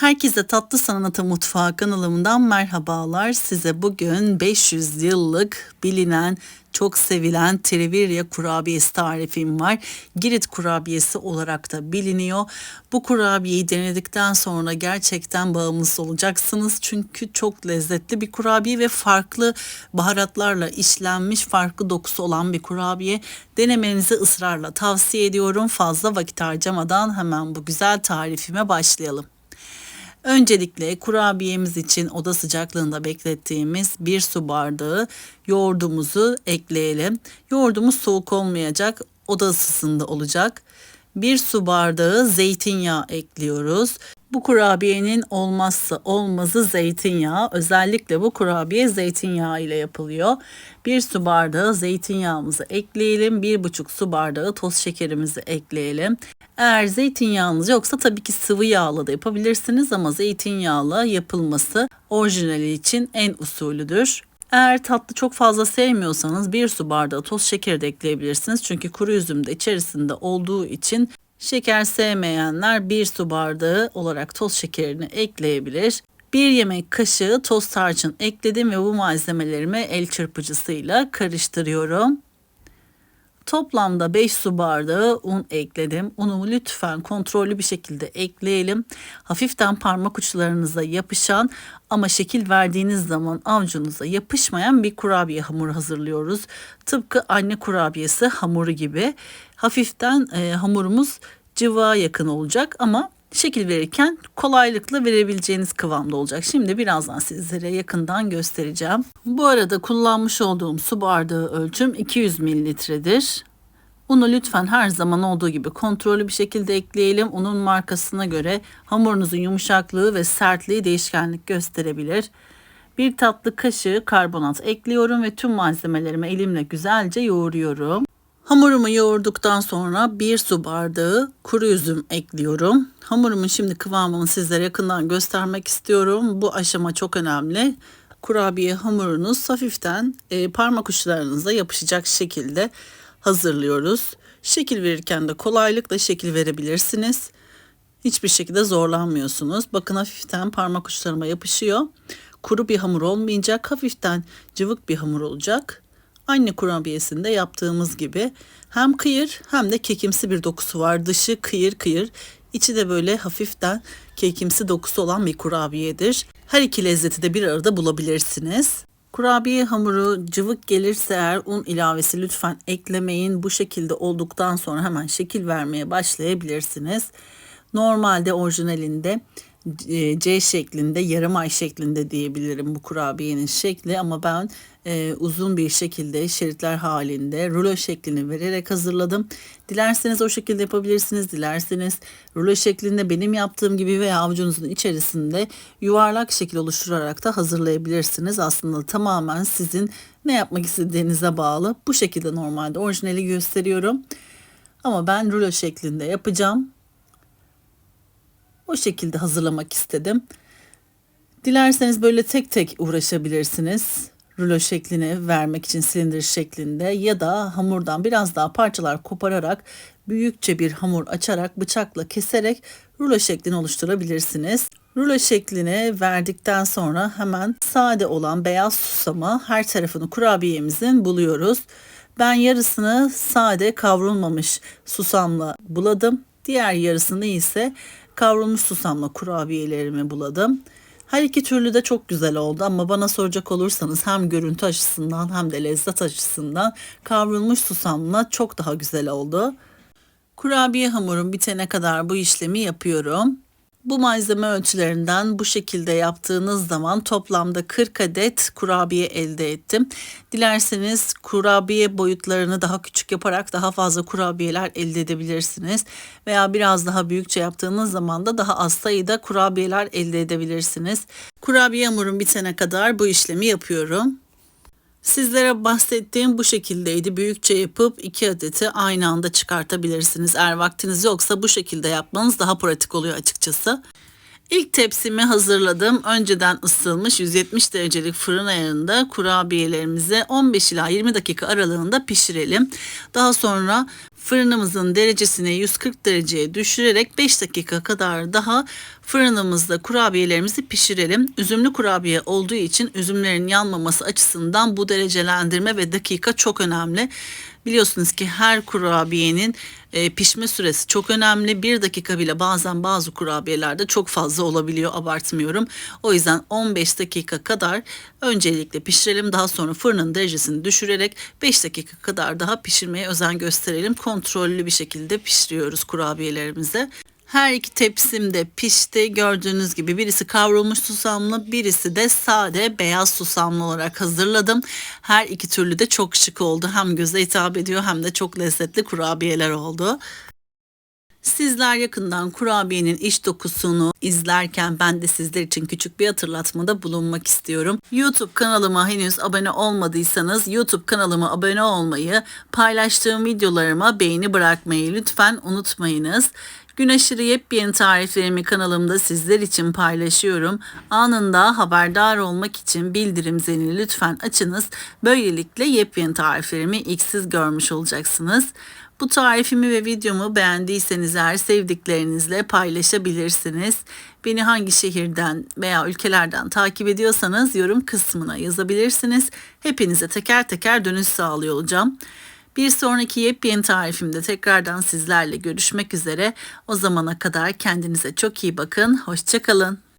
Herkese Tatlı Sanatı Mutfağı kanalımdan merhabalar. Size bugün 500 yıllık bilinen, çok sevilen Trivirya kurabiyesi tarifim var. Girit kurabiyesi olarak da biliniyor. Bu kurabiyeyi denedikten sonra gerçekten bağımlısı olacaksınız. Çünkü çok lezzetli bir kurabiye ve farklı baharatlarla işlenmiş, farklı dokusu olan bir kurabiye. Denemenizi ısrarla tavsiye ediyorum. Fazla vakit harcamadan hemen bu güzel tarifime başlayalım. Öncelikle kurabiyemiz için oda sıcaklığında beklettiğimiz bir su bardağı yoğurdumuzu ekleyelim. Yoğurdumuz soğuk olmayacak, oda ısısında olacak. Bir su bardağı zeytinyağı ekliyoruz. Bu kurabiyenin olmazsa olmazı zeytinyağı. Özellikle bu kurabiye zeytinyağı ile yapılıyor. Bir su bardağı zeytinyağımızı ekleyelim. Bir buçuk su bardağı toz şekerimizi ekleyelim. Eğer zeytinyağınız yoksa tabii ki sıvı yağla da yapabilirsiniz ama zeytinyağla yapılması orijinali için en usulüdür. Eğer tatlı çok fazla sevmiyorsanız bir su bardağı toz şeker de ekleyebilirsiniz. Çünkü kuru üzüm de içerisinde olduğu için şeker sevmeyenler bir su bardağı olarak toz şekerini ekleyebilir. Bir yemek kaşığı toz tarçın ekledim ve bu malzemelerimi el çırpıcısıyla karıştırıyorum. Toplamda 5 su bardağı un ekledim. Unumu lütfen kontrollü bir şekilde ekleyelim. Hafiften parmak uçlarınıza yapışan ama şekil verdiğiniz zaman avucunuza yapışmayan bir kurabiye hamuru hazırlıyoruz. Tıpkı anne kurabiyesi hamuru gibi. Hafiften e, hamurumuz cıva yakın olacak ama şekil verirken kolaylıkla verebileceğiniz kıvamda olacak. Şimdi birazdan sizlere yakından göstereceğim. Bu arada kullanmış olduğum su bardağı ölçüm 200 mililitredir. Unu lütfen her zaman olduğu gibi kontrollü bir şekilde ekleyelim. Unun markasına göre hamurunuzun yumuşaklığı ve sertliği değişkenlik gösterebilir. Bir tatlı kaşığı karbonat ekliyorum ve tüm malzemelerimi elimle güzelce yoğuruyorum. Hamurumu yoğurduktan sonra bir su bardağı kuru üzüm ekliyorum. Hamurumun şimdi kıvamını sizlere yakından göstermek istiyorum. Bu aşama çok önemli. Kurabiye hamurunuz hafiften e, parmak uçlarınıza yapışacak şekilde hazırlıyoruz. Şekil verirken de kolaylıkla şekil verebilirsiniz. Hiçbir şekilde zorlanmıyorsunuz. Bakın hafiften parmak uçlarıma yapışıyor. Kuru bir hamur olmayacak. Hafiften cıvık bir hamur olacak. Anne kurabiyesinde yaptığımız gibi hem kıyır hem de kekimsi bir dokusu var. Dışı kıyır kıyır, içi de böyle hafiften kekimsi dokusu olan bir kurabiyedir. Her iki lezzeti de bir arada bulabilirsiniz. Kurabiye hamuru cıvık gelirse eğer un ilavesi lütfen eklemeyin. Bu şekilde olduktan sonra hemen şekil vermeye başlayabilirsiniz. Normalde orijinalinde C şeklinde yarım ay şeklinde diyebilirim bu kurabiyenin şekli ama ben e, uzun bir şekilde şeritler halinde rulo şeklini vererek hazırladım. Dilerseniz o şekilde yapabilirsiniz. Dilerseniz rulo şeklinde benim yaptığım gibi veya avucunuzun içerisinde yuvarlak şekil oluşturarak da hazırlayabilirsiniz. Aslında tamamen sizin ne yapmak istediğinize bağlı. Bu şekilde normalde orijinali gösteriyorum. Ama ben rulo şeklinde yapacağım. O şekilde hazırlamak istedim. Dilerseniz böyle tek tek uğraşabilirsiniz. Rulo şeklini vermek için silindir şeklinde ya da hamurdan biraz daha parçalar kopararak büyükçe bir hamur açarak bıçakla keserek rulo şeklini oluşturabilirsiniz. Rulo şeklini verdikten sonra hemen sade olan beyaz susama her tarafını kurabiyemizin buluyoruz. Ben yarısını sade kavrulmamış susamla buladım. Diğer yarısını ise kavrulmuş susamla kurabiyelerimi buladım. Her iki türlü de çok güzel oldu ama bana soracak olursanız hem görüntü açısından hem de lezzet açısından kavrulmuş susamla çok daha güzel oldu. Kurabiye hamurum bitene kadar bu işlemi yapıyorum. Bu malzeme ölçülerinden bu şekilde yaptığınız zaman toplamda 40 adet kurabiye elde ettim. Dilerseniz kurabiye boyutlarını daha küçük yaparak daha fazla kurabiyeler elde edebilirsiniz. Veya biraz daha büyükçe yaptığınız zaman da daha az sayıda kurabiyeler elde edebilirsiniz. Kurabiye hamurum bitene kadar bu işlemi yapıyorum. Sizlere bahsettiğim bu şekildeydi. Büyükçe yapıp iki adeti aynı anda çıkartabilirsiniz. Eğer vaktiniz yoksa bu şekilde yapmanız daha pratik oluyor açıkçası. İlk tepsimi hazırladım. Önceden ısıtılmış 170 derecelik fırın ayarında kurabiyelerimizi 15 ila 20 dakika aralığında pişirelim. Daha sonra Fırınımızın derecesini 140 dereceye düşürerek 5 dakika kadar daha fırınımızda kurabiyelerimizi pişirelim. Üzümlü kurabiye olduğu için üzümlerin yanmaması açısından bu derecelendirme ve dakika çok önemli. Biliyorsunuz ki her kurabiyenin e, pişme süresi çok önemli. Bir dakika bile bazen bazı kurabiyelerde çok fazla olabiliyor abartmıyorum. O yüzden 15 dakika kadar öncelikle pişirelim. Daha sonra fırının derecesini düşürerek 5 dakika kadar daha pişirmeye özen gösterelim. Kontrollü bir şekilde pişiriyoruz kurabiyelerimizi. Her iki tepsim de pişti. Gördüğünüz gibi birisi kavrulmuş susamlı, birisi de sade beyaz susamlı olarak hazırladım. Her iki türlü de çok şık oldu. Hem göze hitap ediyor hem de çok lezzetli kurabiyeler oldu. Sizler yakından kurabiyenin iç dokusunu izlerken ben de sizler için küçük bir hatırlatmada bulunmak istiyorum. YouTube kanalıma henüz abone olmadıysanız YouTube kanalıma abone olmayı, paylaştığım videolarıma beğeni bırakmayı lütfen unutmayınız. Gün yepyeni tariflerimi kanalımda sizler için paylaşıyorum. Anında haberdar olmak için bildirim zilini lütfen açınız. Böylelikle yepyeni tariflerimi ilk görmüş olacaksınız. Bu tarifimi ve videomu beğendiyseniz eğer sevdiklerinizle paylaşabilirsiniz. Beni hangi şehirden veya ülkelerden takip ediyorsanız yorum kısmına yazabilirsiniz. Hepinize teker teker dönüş sağlıyor olacağım. Bir sonraki yepyeni tarifimde tekrardan sizlerle görüşmek üzere. O zamana kadar kendinize çok iyi bakın. Hoşçakalın.